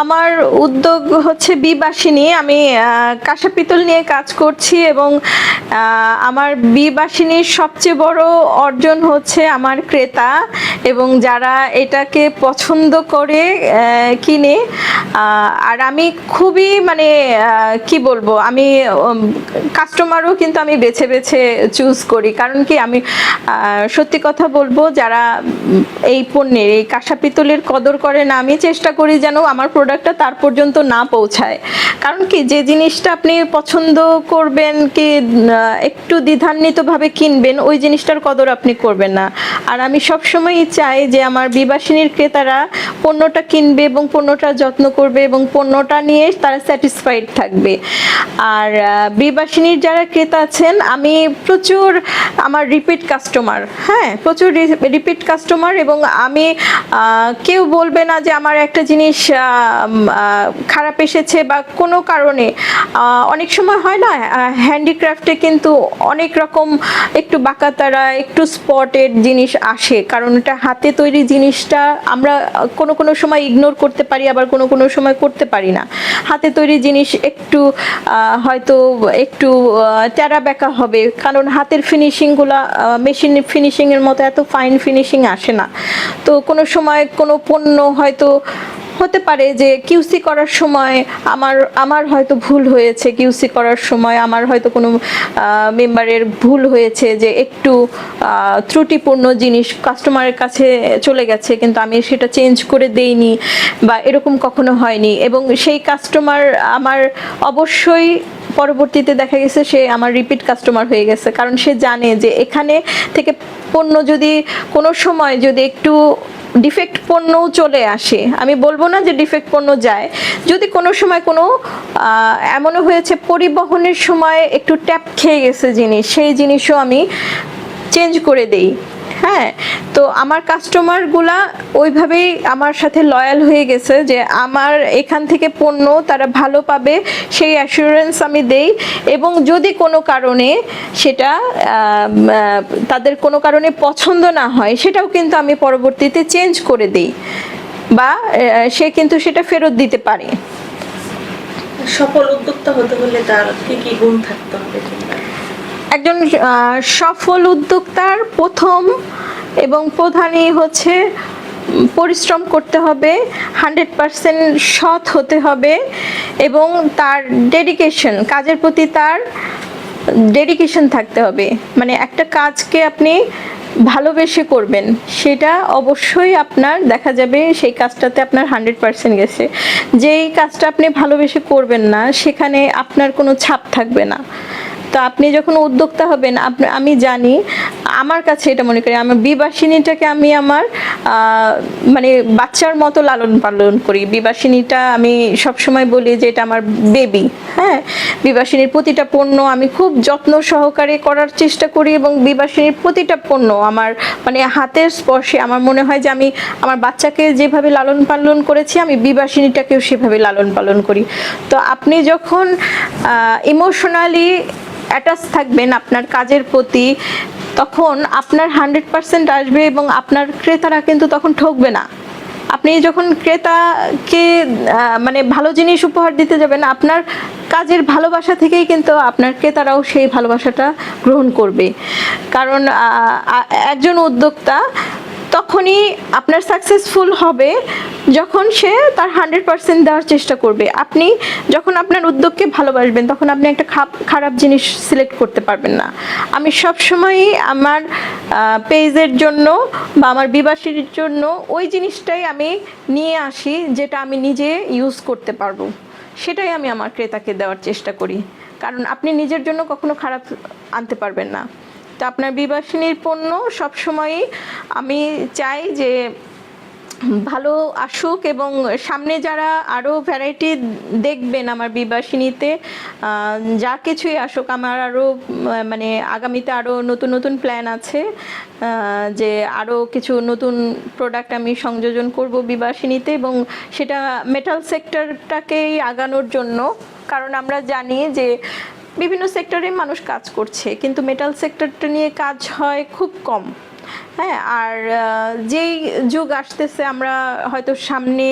আমার উদ্যোগ হচ্ছে বিবাসিনী আমি কাঁসা পিতল নিয়ে কাজ করছি এবং আমার বিবাসিনীর সবচেয়ে বড় অর্জন হচ্ছে আমার ক্রেতা এবং যারা এটাকে পছন্দ করে কিনে আর আমি খুবই মানে কি বলব, আমি কাস্টমারও কিন্তু আমি বেছে বেছে চুজ করি। কারণ কি আমি সত্যি কথা বলব, যারা এই পণ্যের, এই কাঁসা পিতলের কদর করে না, আমি চেষ্টা করি যেন আমার প্রোডাক্টটা তার পর্যন্ত না পৌঁছায়। কারণ কি, যে জিনিসটা আপনি পছন্দ করবেন কি একটু দ্বিধান্বিতভাবে কিনবেন, ওই জিনিসটার কদর আপনি করবেন না। আর আমি সবসময়ই চাই যে আমার বিবাসিনীর ক্রেতারা পণ্যটা কিনবে এবং পণ্যটা যত্ন করবে এবং পণ্যটা নিয়ে তারা স্যাটিসফাইড থাকবে। আর বিবাসিনীর যারা ক্রেতা আছেন, আমি প্রচুর আমার রিপিট কাস্টমার হ্যাঁ প্রচুর রিপিট কাস্টমার এবং আমি কেউ বলবে না যে আমার একটা জিনিস খারাপ এসেছে বা কোনো কারণে অনেক সময় হয় না হ্যান্ডিক্রাফটে কিন্তু অনেক রকম একটু বাঁকাতারা, একটু স্পটেড জিনিস আসে। কারণ এটা হাতে তৈরি জিনিসটা আমরা কোনো কোনো সময় ইগনোর করতে পারি, আবার কোনো কোনো সময় করতে পারি না। হাতে তৈরি জিনিস একটু হয়তো একটু টেরা বেঁকা হবে, কারণ হাতের ফিনিশিংগুলো মেশিন ফিনিশিংয়ের মতো এত ফাইন ফিনিশিং আসে না। তো কোনো সময় কোনো পণ্য হয়তো হতে পারে যে কিউসি করার সময় আমার আমার হয়তো ভুল হয়েছে কিউসি করার সময়, আমার হয়তো কোনো মেম্বারের ভুল হয়েছে যে একটু ত্রুটিপূর্ণ জিনিস কাস্টমারের কাছে চলে গেছে, কিন্তু আমি সেটা চেঞ্জ করে দেইনি বা এরকম কখনো হয়নি। এবং সেই কাস্টমার আমার অবশ্যই পরবর্তীতে দেখা গেছে সে আমার রিপিট কাস্টমার হয়ে গেছে, কারণ সে জানে যে এখানে থেকে পণ্য যদি কোনো সময় যদি একটু ডিফেক্ট পণ্যও চলে আসে। আমি বলব না যে ডিফেক্ট পণ্য যায়। যদি কোনো সময় কোনো এমনও হয়েছে, পরিবহনের সময় একটু ট্যাপ খেয়ে গেছে জিনিস, সেই জিনিসও আমি চেঞ্জ করে দেই। হ্যাঁ তো আমার কাস্টমারগুলা ওইভাবেই আমার সাথে লয়াল হয়ে গেছে যে আমার এখান থেকে পণ্য তারা ভালো পাবে, সেই অ্যাসুরেন্স আমি দেই এবং যদি কোনো কারণে সেটা তাদের কোনো কারণে পছন্দ না হয়, সেটাও কিন্তু আমি পরবর্তীতে চেঞ্জ করে দেই বা সে কিন্তু সেটা ফেরত দিতে পারে। সফল উদ্যোক্তা হতে হলে তার কি কি গুণ থাকতে হবে একজন সফল উদ্যোক্তার প্রথম এবং প্রধানই হচ্ছে পরিশ্রম করতে হবে, হান্ড্রেড পারসেন্ট সৎ হতে হবে এবং তার ডেডিকেশন, কাজের প্রতি তার ডেডিকেশন থাকতে হবে। মানে একটা কাজকে আপনি ভালোবেসে করবেন, সেটা অবশ্যই আপনার, দেখা যাবে সেই কাজটাতে আপনার হান্ড্রেড পার্সেন্ট গেছে। যেই কাজটা আপনি ভালোবেসে করবেন না, সেখানে আপনার কোনো ছাপ থাকবে না। তো আপনি যখন উদ্যোক্তা হবেন আমি জানি, আমার কাছে এটা মনে করি আমার বিবাসিনীটাকে আমি আমার মানে বাচ্চার মতো লালন পালন করি। বিবাসিনীটা আমি সবসময় বলি যে এটা আমার বেবি হ্যাঁ? বিবাসিনীর প্রতিটা পণ্য আমি খুব যত্ন সহকারে করার চেষ্টা করি এবং বিবাসিনীর প্রতিটা পণ্য আমার মানে হাতের স্পর্শে আমার মনে হয় যে আমি আমার বাচ্চাকে যেভাবে লালন পালন করেছি, আমি বিবাসিনীটাকেও সেভাবে লালন পালন করি। তো আপনি যখন ইমোশনালি অ্যাটাচ থাকবেন আপনার কাজের প্রতি, তখন আপনার হান্ড্রেড পার্সেন্ট আসবে এবং আপনার ক্রেতারা কিন্তু তখন ঠকবে না। আপনি যখন ক্রেতাকে মানে ভালো জিনিস উপহার দিতে যাবেন, আপনার কাজের ভালোবাসা থেকেই কিন্তু আপনার ক্রেতারাও সেই ভালোবাসাটা গ্রহণ করবে। কারণ একজন উদ্যোক্তা তখনই আপনার সাকসেসফুল হবে যখন সে তার হান্ড্রেড পার্সেন্ট দেওয়ার চেষ্টা করবে, আপনি যখন আপনার উদ্যোগকে ভালোবাসবেন, তখন আপনি একটা খাপ- খারাপ জিনিস সিলেক্ট করতে পারবেন না। আমি সবসময়ই আমার পেজের জন্য বা আমার বিবাসীর জন্য ওই জিনিসটাই আমি নিয়ে আসি, যেটা আমি নিজে ইউজ করতে পারব। সেটাই আমি আমার ক্রেতাকে দেওয়ার চেষ্টা করি। কারণ আপনি নিজের জন্য কখনো খারাপ আনতে পারবেন না। তো আপনার বিবাসিনীর পণ্য সবসময়ই আমি চাই যে ভালো আসুক এবং সামনে যারা আরও ভ্যারাইটি দেখবেন আমার বিবাসিনীতে যা কিছুই আসুক, আমার আরও মানে আগামীতে আরও নতুন নতুন প্ল্যান আছে যে আরও কিছু নতুন প্রোডাক্ট আমি সংযোজন করব বিবাসিনীতে এবং সেটা মেটাল সেক্টরটাকেই আগানোর জন্য। কারণ আমরা জানি যে বিভিন্ন সেক্টরে মানুষ কাজ করছে, কিন্তু মেটাল সেক্টরটা নিয়ে কাজ হয় খুব কম। হ্যাঁ আর যেই যুগ আসতেছে, আমরা হয়তো সামনে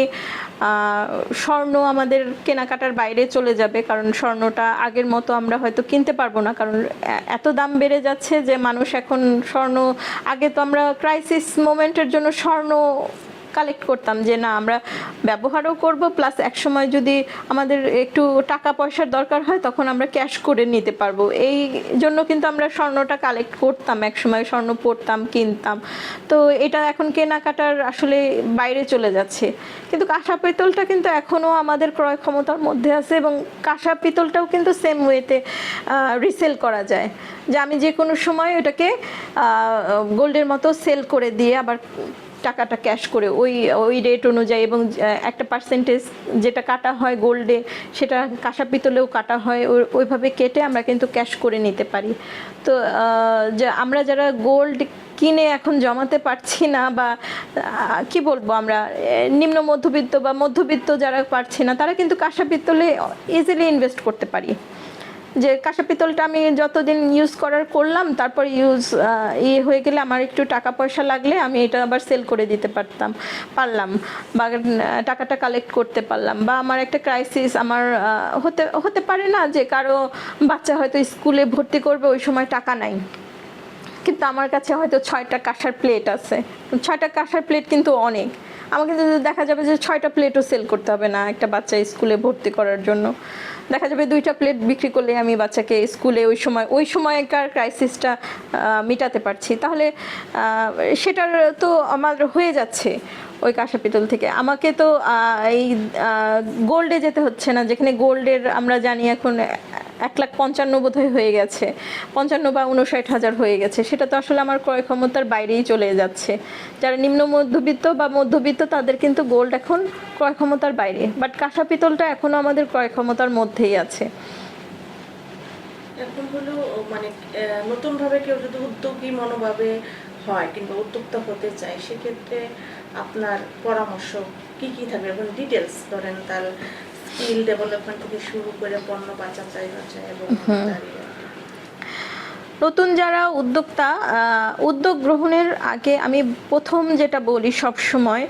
স্বর্ণ আমাদের কেনাকাটার বাইরে চলে যাবে, কারণ স্বর্ণটা আগের মতো আমরা হয়তো কিনতে পারব না, কারণ এত দাম বেড়ে যাচ্ছে যে মানুষ এখন স্বর্ণ, আগে তো আমরা ক্রাইসিস মোমেন্টের জন্য স্বর্ণ কালেক্ট করতাম যে না, আমরা ব্যবহারও করব প্লাস একসময় যদি আমাদের একটু টাকা পয়সার দরকার হয়, তখন আমরা ক্যাশ করে নিতে পারব। এই জন্য কিন্তু আমরা স্বর্ণটা কালেক্ট করতাম, একসময় স্বর্ণ পড়তাম, কিনতাম। তো এটা এখন কেনাকাটার আসলে বাইরে চলে যাচ্ছে। কিন্তু কাঁসা পিতলটা কিন্তু এখনও আমাদের ক্রয় ক্ষমতার মধ্যে আছে এবং কাঁসা পিতলটাও কিন্তু সেম ওয়েতে রিসেল করা যায়। যে আমি যে কোনো সময় ওটাকে গোল্ডের মতো সেল করে দিয়ে আবার টাকাটা ক্যাশ করে ওই ওই রেট অনুযায়ী এবং একটা পার্সেন্টেজ যেটা কাটা হয় গোল্ডে সেটা কাঁসা পিতলেও কাটা হয় ওইভাবে কেটে আমরা কিন্তু ক্যাশ করে নিতে পারি। তো আমরা যারা গোল্ড কিনে এখন জমাতে পারছি না বা কি বলব আমরা নিম্ন মধ্যবিত্ত বা মধ্যবিত্ত যারা পারছি না, তারা কিন্তু কাঁসা পিতলে ইজিলি ইনভেস্ট করতে পারি। যে কাঁসা পিতলটা আমি যতদিন ইউজ করার করলাম, তারপর ইউজ ইয়ে হয়ে গেলে আমার একটু টাকা পয়সা লাগলে আমি এটা আবার সেল করে দিতে পারতাম, পারলাম বা টাকাটা কালেক্ট করতে পারলাম বা আমার একটা ক্রাইসিস আমার হতে হতে পারে না যে কারও বাচ্চা হয়তো স্কুলে ভর্তি করবে, ওই সময় টাকা নাই। কিন্তু আমার কাছে হয়তো ছয়টা কাঁসার প্লেট আছে। ছয়টা কাঁসার প্লেট কিন্তু অনেক। আমাকে যদি দেখা যাবে যে ছয়টা প্লেটও সেল করতে হবে না একটা বাচ্চা স্কুলে ভর্তি করার জন্য। দেখা যাবে দুইটা প্লেট বিক্রি করলে আমি বাচ্চাকে স্কুলে ওই সময়, ওই সময়কার ক্রাইসিসটা মেটাতে পারছি। তাহলে সেটার তো আমার হয়ে যাচ্ছে ওই কাঁসা পিতল থেকে। আমাকে তো এই গোল্ডে যেতে হচ্ছে না। যেখানে গোল্ডের আমরা জানি এখন এক লাখ পঞ্চান্ন বোধহয় হয়ে গেছে। পঞ্চান্ন বা উনষাট হাজার হয়ে গেছে। সেটা তো আসলে আমার ক্রয় ক্ষমতার বাইরেই চলে যাচ্ছে। যারা নিম্ন মধ্যবিত্ত বা মধ্যবিত্ত, তাদের কিন্তু গোল্ড এখন ক্রয় ক্ষমতার বাইরে। বাট কাঁসা পিতলটা এখনও আমাদের ক্রয় ক্ষমতার মধ্যেই আছে। এখন হলো মানে নতুনভাবে কেউ যদি উদ্যোগী মনোভাবে হয় কিংবা উদ্যোক্তা হতে চায়, সেক্ষেত্রে আপনার পরামর্শ কি কি থাকবে? এবং ডিটেলস ধরেন তার স্কিল ডেভেলপমেন্ট থেকে শুরু করে পণ্য এবং। নতুন যারা উদ্যোক্তা উদ্যোগ গ্রহণের আগে আমি প্রথম যেটা বলি সব সময়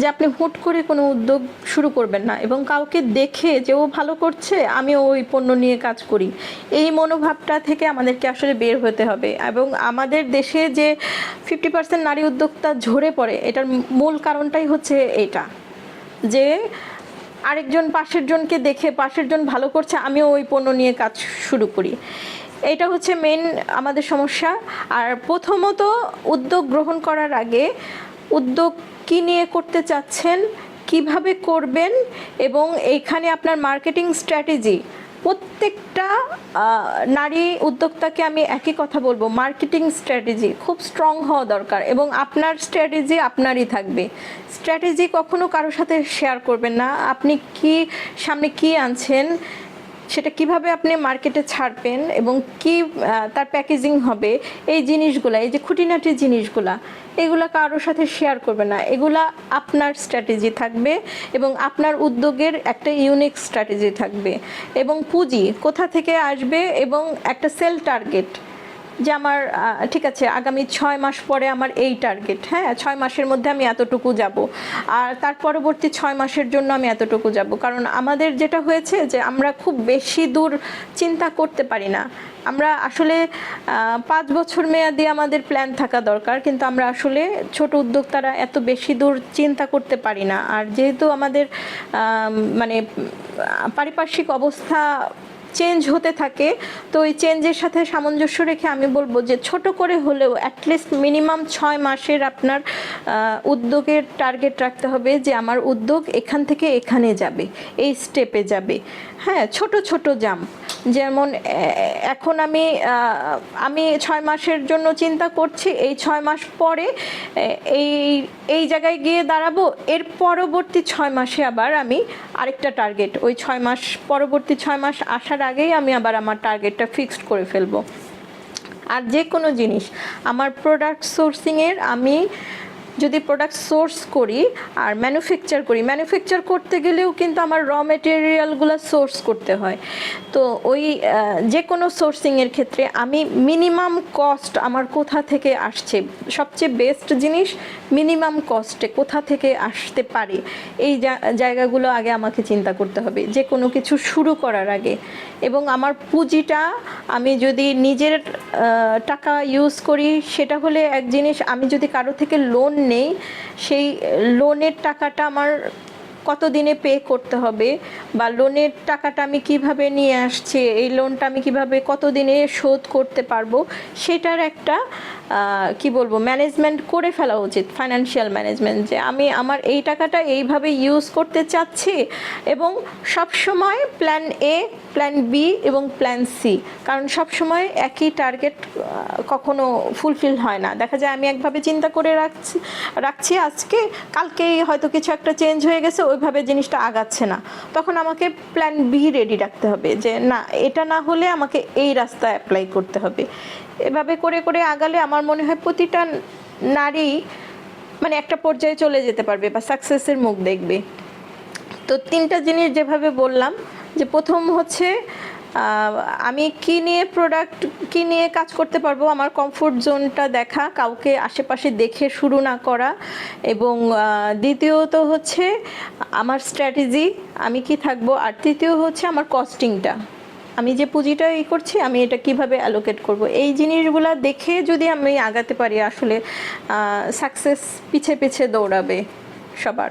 যে আপনি হুট করে কোনো উদ্যোগ শুরু করবেন না এবং কাউকে দেখে যে ও ভালো করছে আমি ওই পণ্য নিয়ে কাজ করি। এই মনোভাবটা থেকে আমাদেরকে আসলে বের হতে হবে এবং আমাদের দেশে যে ফিফটি পার্সেন্ট নারী উদ্যোক্তা ঝরে পড়ে এটার মূল কারণটাই হচ্ছে এটা যে আরেকজন পাশের জনকে দেখে, পাশের জন ভালো করছে, আমিও ওই পণ্য নিয়ে কাজ শুরু করি। এটা হচ্ছে মেন আমাদের সমস্যা। আর প্রথমত উদ্যোগ গ্রহণ করার আগে উদ্যোগ কী নিয়ে করতে চাচ্ছেন, কীভাবে করবেন এবং এইখানে আপনার মার্কেটিং স্ট্র্যাটেজি প্রত্যেকটা নারী উদ্যোক্তাকে আমি একই কথা বলব মার্কেটিং স্ট্র্যাটেজি খুব স্ট্রং হওয়া দরকার এবং আপনার স্ট্র্যাটেজি আপনারই থাকবে। স্ট্র্যাটেজি কখনো কারোর সাথে শেয়ার করবেন না। আপনি কি, সামনে কি আনছেন সেটা কীভাবে আপনি মার্কেটে ছাড়বেন এবং কি তার প্যাকেজিং হবে, এই জিনিসগুলা, এই যে খুঁটিনাটি জিনিসগুলা, এগুলা কারোর সাথে শেয়ার করবে না। এগুলা আপনার স্ট্র্যাটেজি থাকবে এবং আপনার উদ্যোগের একটা ইউনিক স্ট্র্যাটেজি থাকবে। এবং পুঁজি কোথা থেকে আসবে এবং একটা সেল টার্গেট। যে আমার ঠিক আছে, আগামী ছয় মাস পরে আমার এই টার্গেট হ্যাঁ? ছয় মাসের মধ্যে আমি এতটুকু যাব। আর তার পরবর্তী ছয় মাসের জন্য আমি এতটুকু যাব। কারণ আমাদের যেটা হয়েছে যে আমরা খুব বেশি দূর চিন্তা করতে পারি না। আমরা আসলে পাঁচ বছর মেয়াদি আমাদের প্ল্যান থাকা দরকার, কিন্তু আমরা আসলে ছোট উদ্যোক্তারা এত বেশি দূর চিন্তা করতে পারি না। আর যেহেতু আমাদের মানে পারিপার্শ্বিক অবস্থা চেঞ্জ হতে থাকে। তো ওই চেঞ্জের সাথে সামঞ্জস্য রেখে আমি বলব যে ছোট করে হলেও অ্যাটলিস্ট মিনিমাম ছয় মাসের আপনার উদ্যোগের টার্গেট রাখতে হবে যে আমার উদ্যোগ এখান থেকে এখানে যাবে, এই স্টেপে যাবে। হ্যাঁ ছোট ছোট জাম্প। যেমন এখন আমি আমি ছয় মাসের জন্য চিন্তা করছি, এই ছয় মাস পরে এই এই জায়গায় গিয়ে দাঁড়াবো, এর পরবর্তী ছয় মাসে আবার আমি আরেকটা টার্গেট ওই ছয় মাস, পরবর্তী ছয় মাস আসার আগেই আমি আবার আমার টার্গেটটা ফিক্সড করে ফেলব। আর যে কোনো জিনিস, আমার প্রোডাক্ট সোর্সিংয়ের আমি যদি প্রোডাক্ট সোর্স করি আর ম্যানুফ্যাকচার করি ম্যানুফ্যাকচার করতে গেলেও কিন্তু আমার র মেটেরিয়ালগুলো সোর্স করতে হয়। তো ওই যে কোনো সোর্সিংয়ের ক্ষেত্রে আমি মিনিমাম কস্ট আমার কোথা থেকে আসছে? সবচেয়ে বেস্ট জিনিস মিনিমাম কস্টে কোথা থেকে আসতে পারে? এই জায়গাগুলো আগে আমাকে চিন্তা করতে হবে। যে কোনো কিছু শুরু করার আগে। এবং আমার পুঁজিটা আমি যদি নিজের টাকা ইউজ করি, সেটা হলে এক জিনিস আমি যদি কারও থেকে লোন নেই। সেই লোনের টাকাটা আমার কত দিনে পে করতে হবে বা লোনের টাকাটা আমি কীভাবে নিয়ে আসছি, এই লোনটা আমি কীভাবে কত দিনে শোধ করতে পারব, সেটার একটা কি বলব ম্যানেজমেন্ট করে ফেলা উচিত ফাইন্যান্সিয়াল ম্যানেজমেন্ট যে আমি আমার এই টাকাটা এইভাবে ইউজ করতে চাচ্ছি এবং সব সময় প্ল্যান এ প্ল্যান বি এবং প্ল্যান সি কারণ সব সময় একই টার্গেট কখনো ফুলফিল হয় না। দেখা যায় আমি একভাবে চিন্তা করে রাখছি রাখছি, আজকে কালকেই হয়তো কিছু একটা চেঞ্জ হয়ে গেছে ওইভাবে জিনিসটা আগাচ্ছে না। তখন আমাকে প্ল্যান বি রেডি রাখতে হবে যে, না, এটা না হলে আমাকে এই রাস্তা অ্যাপ্লাই করতে হবে। এভাবে করে করে আগালে আমার মনে হয় প্রতিটা নারী মানে একটা পর্যায়ে চলে যেতে পারবে বা সাকসেসের মুখ দেখবে। তো তিনটা জিনিস যেভাবে বললাম, যে প্রথম হচ্ছে আমি কি নিয়ে প্রোডাক্ট কি নিয়ে কাজ করতে পারব? আমার কমফোর্ট জোনটা দেখা, কাউকে আশেপাশে দেখে শুরু না করা। এবং দ্বিতীয়ত হচ্ছে আমার স্ট্র্যাটেজি আমি কি থাকব? আর তৃতীয় হচ্ছে আমার কস্টিংটা আমি যে পুঁজিটা ই করছি, আমি এটা কীভাবে অ্যালোকেট করব? এই জিনিসগুলা দেখে যদি আমি আগাতে পারি, আসলে সাকসেস পিছে পিছে দৌড়াবে সবার।